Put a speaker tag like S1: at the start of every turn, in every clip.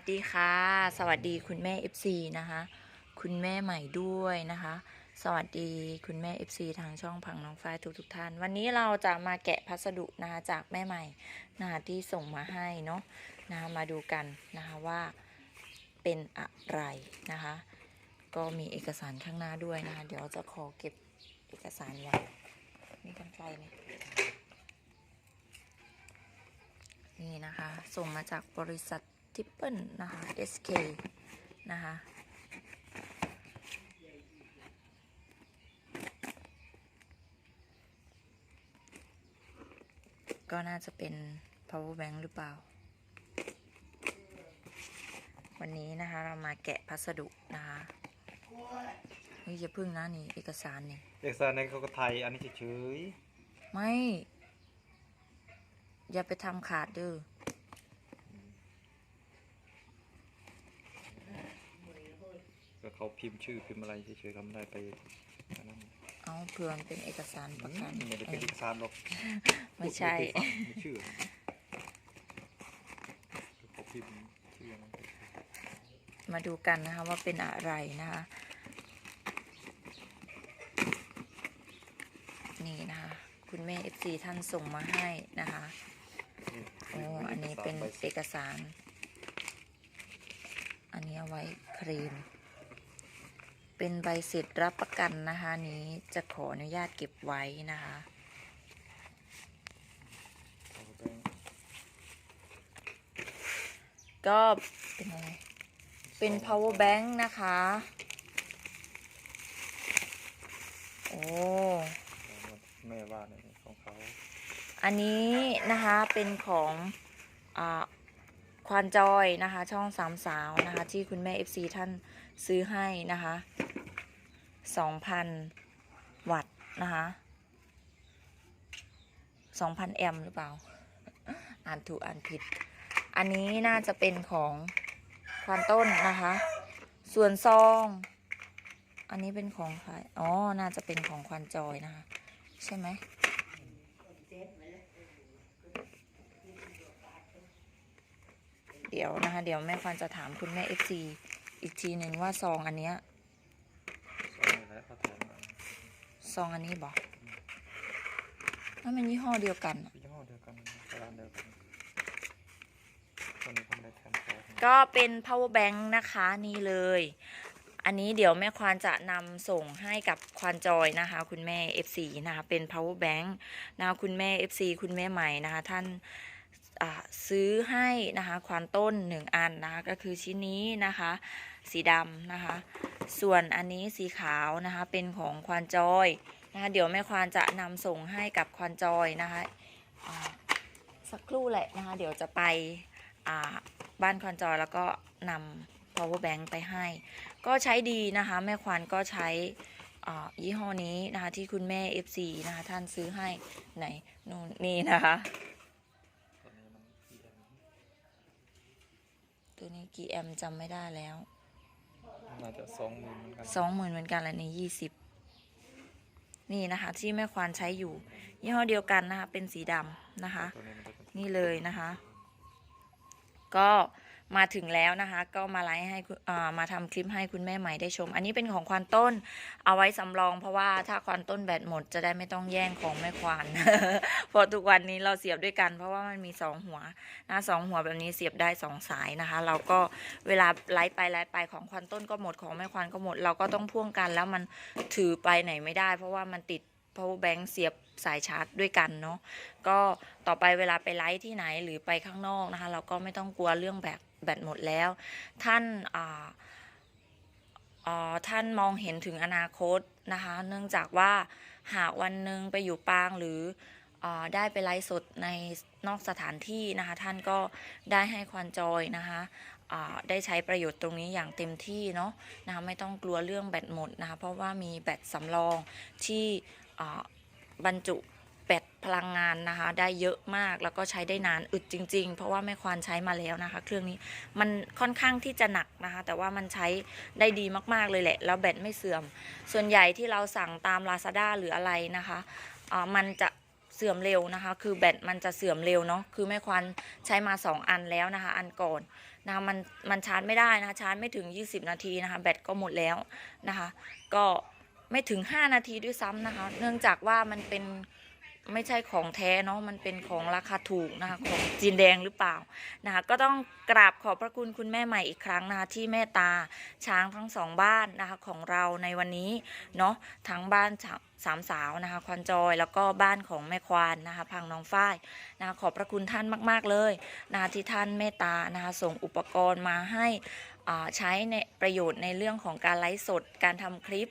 S1: วัสดีค่ะ สวัสดีคุณแม่ FC นะคะ คุณแม่ใหม่ด้วยนะคะ สวัสดีคุณแม่ FC ทางช่องพังน้องฝ้าทุกทุกท่าน วันนี้เราจะมาแกะพัสดุนะคะจากแม่ใหม่นะคะที่ส่งมาให้เนาะนะคะมาดูกันนะคะว่าเป็นอะไรนะคะ ก็มีเอกสารข้างหน้าด้วยนะคะ เดี๋ยวจะขอเก็บเอกสารไว้มีกันไกลไหมนี่นะคะ ส่งมาจากบริษัท ทิปเปิลนะคะ SK นะคะก็น่าจะเป็น power bank หรือเปล่า วันนี้นะคะเรามาแกะพัสดุนะคะเฮ้ยอย่าพึ่งนะนี่ เอกสารนี่
S2: เอกสารในเขาก็ไทย อันนี้เฉย
S1: ไม่ อย่าไปทำขาดเด้อ
S2: ก็เขาพิมพ์ชื่อพิมพ์อะไรเฉยๆทำได้ไปอันนั้น
S1: เอาเผื่อมันเป็นเอกสารประกัน
S2: ไม่ได้เป็น
S1: เอ
S2: เอกสารหรอก
S1: อไม่ใช่
S2: ไม่เชื่อเขาพิมพ์ชื่อมัน
S1: มาดูกันนะคะว่าเป็นอะไรนะคะ นี่นะคะ คุณแม่ FC ท่านส่งมาให้นะคะโอ้อันนี้เป็นเอกสาร อันนี้เอาไว้เคลม เป็นใบเสร็จรับประกันนะคะ นี้จะขออนุญาตเก็บไว้นะคะก็เป็นอะไร เป็น power bank นะคะ โอ้
S2: แม่ว่าเนี่ยของเขา
S1: อันนี้นะคะเป็นของอา ควานจอยนะคะ ช่องสามสาวนะคะ ที่คุณแม่ FC ท่านซื้อให้นะคะ2,000วัตต์นะคะ2,000แอมหรือเปล่า อ่านถูกอ่านผิด อันนี้น่าจะเป็นของควานต้นนะคะ ส่วนซอง อันนี้เป็นของใครอ๋อ น่าจะเป็นของควานจอยนะคะ ใช่ไหม เดี๋ยวนะคะ เดี๋ยวแม่ควานจะถามคุณแม่ FC อีกทีหนึ่งว่าซองอันเนี้ย
S2: สองแล้วเขาแถมมา
S1: ซองอันนี้บอกนั่นเป็นยี่ห้อเดียวกันอะ
S2: ยี่ห้อเดียวกันร้านเดียวกันคนนี้เขาไม่ได้แถมซอง
S1: ก็เป็น power bank นะคะนี่เลย อันนี้เดี๋ยวแม่ควานจะนำส่งให้กับควานจอยนะคะ คุณแม่ FC นะคะเป็น power bank นะคะคุณแม่ FC คุณแม่ใหม่นะคะท่านอ่า ซื้อให้นะคะควานต้นหนึ่งอันนะคะก็คือชิ้นนี้นะคะ สีดำนะคะ ส่วนอันนี้สีขาวนะคะเป็นของควานจอยนะคะเดี๋ยวแม่ควานจะนำส่งให้กับควานจอยนะคะสักครู่แหละนะคะ เดี๋ยวจะไปบ้านควานจอยแล้วก็นำ power bank ไปให้ ก็ใช้ดีนะคะ แม่ควานก็ใช้ยี่ห้อนี้นะคะที่คุณแม่ FC นะคะท่านซื้อให้ไหนนู่นนี่นะคะ
S2: ตอนนี้มันกี่แอมป์
S1: ตัวนี้กี่แอมป์จำไม่ได้แล้ว
S2: น่าจะสองหมื่นเหมือนกัน
S1: สองหมื่นเหมือนกันและนี่ยี่สิบนี่นะคะ ที่แม่ควานใช้อยู่ ยี่ห้อเดียวกันนะคะ เป็นสีดำนะคะ
S2: ตัวนี้มันจะเป็น
S1: นี่เลยนะคะ ก็ มาถึงแล้วนะคะ ก็มาไลฟ์ให้มาทำคลิปให้คุณแม่ใหม่ได้ชม อันนี้เป็นของควานต้น เอาไว้สำรอง เพราะว่าถ้าควานต้นแบตหมดจะได้ไม่ต้องแย่งของแม่ควานเพราะทุกวันนี้เราเสียบด้วยกัน เพราะว่ามันมีสองหัวนะสองหัวแบบนี้เสียบได้สองสายนะคะ เราก็เวลาไลฟ์ไปไลฟ์ไปของควานต้นก็หมดของแม่ควานก็หมด เราก็ต้องพ่วงกันแล้วมันถือไปไหนไม่ได้ เพราะว่ามันติด power bank เสียบสายชาร์จด้วยกันเนาะก็ต่อไปเวลาไปไลฟ์ที่ไหนหรือไปข้างนอกนะคะ เราก็ไม่ต้องกลัวเรื่องแบต แบตหมดแล้ว ท่านท่านมองเห็นถึงอนาคตนะคะ เนื่องจากว่าหากวันหนึ่งไปอยู่ปางหรืออได้ไปไลฟ์สดในนอกสถานที่นะคะ ท่านก็ได้ให้ควานจอยนะคะได้ใช้ประโยชน์ตรงนี้อย่างเต็มที่เนาะนะคะไม่ต้องกลัวเรื่องแบตหมดนะคะ เพราะว่ามีแบตสำรองที่บรรจุ พลังงานนะคะ ได้เยอะมากแล้วก็ใช้ได้นานอึดจริง ๆ เพราะว่าแม่ควานใช้มาแล้วนะคะ เครื่องนี้มันค่อนข้างที่จะหนักนะคะ แต่ว่ามันใช้ได้ดีมากๆเลยแหละ แล้วแบตไม่เสื่อม ส่วนใหญ่ที่เราสั่งตาม Lazada หรืออะไรนะคะอ่ามันจะเสื่อมเร็วนะคะ คือแบตมันจะเสื่อมเร็วเนาะคือแม่ควานใช้มา 2 อันแล้วนะคะ อันก่อนนะคะมันมันชาร์จไม่ได้นะคะชาร์จไม่ถึง 20 นาทีนะคะแบตก็หมดแล้วนะคะ ก็ไม่ถึง 5 นาทีด้วยซ้ำนะคะ เนื่องจากว่ามันเป็น ไม่ใช่ของแท้เนาะมันเป็นของราคาถูกนะคะของจีนแดงหรือเปล่านะคะก็ต้องกราบขอบพระคุณคุณแม่ใหม่อีกครั้งนะคะที่เมตตาช้างทั้งสองบ้านนะคะของเราในวันนี้เนาะทั้งบ้านสามสาวนะคะควันจอยแล้วก็บ้านของแม่ควานนะคะพังน้องฝ้ายนะคะขอบพระคุณท่านมาก ๆเลยนะคะที่ท่านเมตตานะคะส่งอุปกรณ์มาให้อ่าใช้ในประโยชน์ในเรื่องของการไลฟ์สดการทำคลิป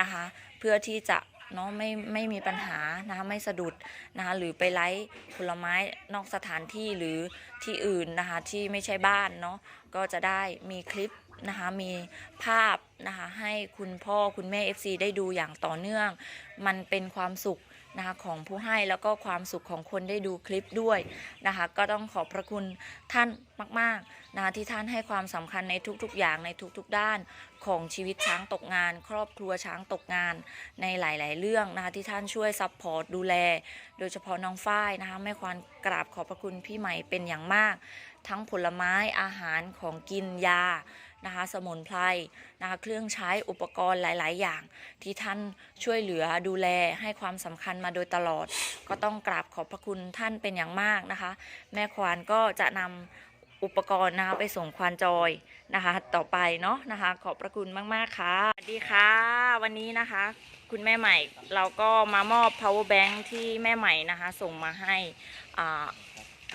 S1: นะคะเพื่อที่จะ เนาะไม่ไม่มีปัญหานะคะไม่สะดุดนะคะหรือไปไล่ผลไม้นอกสถานที่หรือที่อื่นนะคะที่ไม่ใช่บ้านเนาะก็จะได้มีคลิปนะคะมีภาพนะคะให้คุณพ่อคุณแม่ FC ได้ดูอย่างต่อเนื่อง มันเป็นความสุข นะคะของผู้ให้แล้วก็ความสุขของคนได้ดูคลิปด้วยนะคะก็ต้องขอบพระคุณท่านมากๆนะคะที่ท่านให้ความสำคัญในทุกๆ อย่างในทุกๆ ด้านของชีวิตช้างตกงาน ครอบครัวช้างตกงานในหลาย ๆ เรื่องนะคะที่ท่านช่วยซัพพอร์ตดูแล โดยเฉพาะน้องฝ้ายนะคะไม่ควรกราบขอบพระคุณพี่ใหม่เป็นอย่างมาก ทั้งผลไม้อาหารของกินยา นะคะสมุนไพรนะคะเครื่องใช้อุปกรณ์หลาย ๆ อย่าง ที่ท่านช่วยเหลือดูแลให้ความสำคัญมาโดยตลอด ก็ต้องกราบขอบพระคุณท่านเป็นอย่างมากนะคะ แม่ควานก็จะนำอุปกรณ์นะคะไปส่งควานจอยนะคะ ต่อไปเนาะนะคะ ขอบพระคุณมาก ๆ ค่ะสวัสดีค่ะ วันนี้นะคะ คุณแม่ใหม่เราก็มามอบ power bank ที่แม่ใหม่นะคะ ส่งมาให้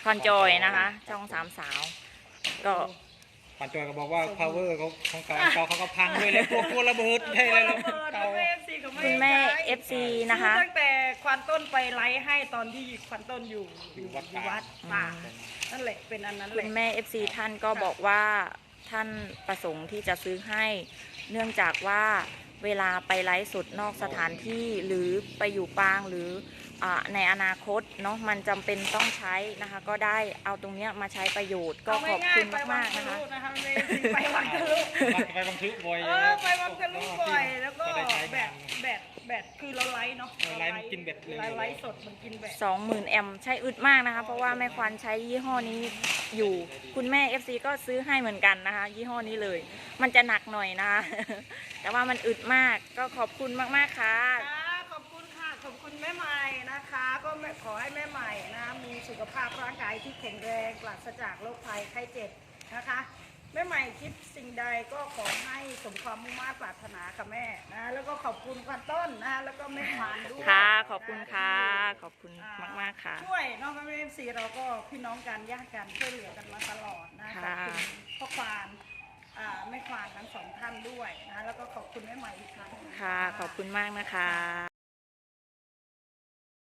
S1: ควานจอยนะคะ ช่องสามสาวก็
S2: ปันจอยก็บอกว่า power เขาของเก่าเก่าเขาก็พังด้วยเลยพวกพวกระเบิดได้เลยแล้วเก่า
S1: คุณแม่ FC นะคะ
S3: ซื้อตั้งแต่ควันต้นไปไลฟ์ให้ตอนที่ควันต้นอยู่
S2: อยู่วัด
S3: อยู่
S2: ป่า
S3: วัดป่านั่นแหละเป็นอันนั้นแห
S1: คุ
S3: ละ
S1: ณแม่ FC ท่านก็บอกว่าท่านประสงค์ที่จะซื้อให้ เนื่องจากว่าเวลาไปไลฟ์สดนอกสถานที่หรือไปอยู่ปางหรืออา ในอนาคตเนาะมันจำเป็นต้องใช้นะคะ ก็ได้เอาตรงเนี้ยมาใช้ประโยชน์ก็ขอบคุณมากๆนะคะ
S3: ไปวังทะลุ
S2: ไปบังทึกบ่อย
S3: เออไปวังทะลุบ่อยแล้วก็
S2: ได้ใช้
S3: แบตแบตแบตคือเราไลฟ์เนาะ
S2: เออไลฟ์มันกินแบตเลย
S3: ไลฟ์สดมันกินแบต
S1: สองหมื่นแอมป์ใช้อึดมากนะคะ เพราะว่าแม่ควานใช้ยี่ห้อนี้อยู่คุณแม่ FC ก็ซื้อให้เหมือนกันนะคะ ยี่ห้อนี้เลย มันจะหนักหน่อยนะคะแต่ว่ามันอึดมากก็ขอบคุณมากๆค่ะ
S3: ค่ะขอบคุณค่ะขอบคุณแม่ใหม่ นะคะ ก็แม่ขอให้แม่ใหม่นะมีสุขภาพร่างกายที่แข็งแรงปราศจากโรคภัยไข้เจ็บนะคะ แม่ใหม่คิดสิ่งใดก็ขอให้สมความมุ่งมั่นปรารถนาค่ะแม่นะแล้วก็ขอบคุณพันต้นนะแล้วก็แม่ขวานด้วย
S1: ค่ะ
S3: น
S1: ขอบคุณค่ะ ขอบคุณมากๆค่ะ
S3: ช่วยน้องแม่เอ็มซีเราก็พี่น้องกันญาติกันช่วยเหลือกันมาตลอดนะขอบ
S1: ค่ะ
S3: คุณพ่อควานอ่าแม่ควานทั้งสองท่านด้วยนะแล้วก็ขอบคุณแม่ใหม่อีกครั้งหนึ่ง
S1: ค่ะ ขอบคุณมากนะคะ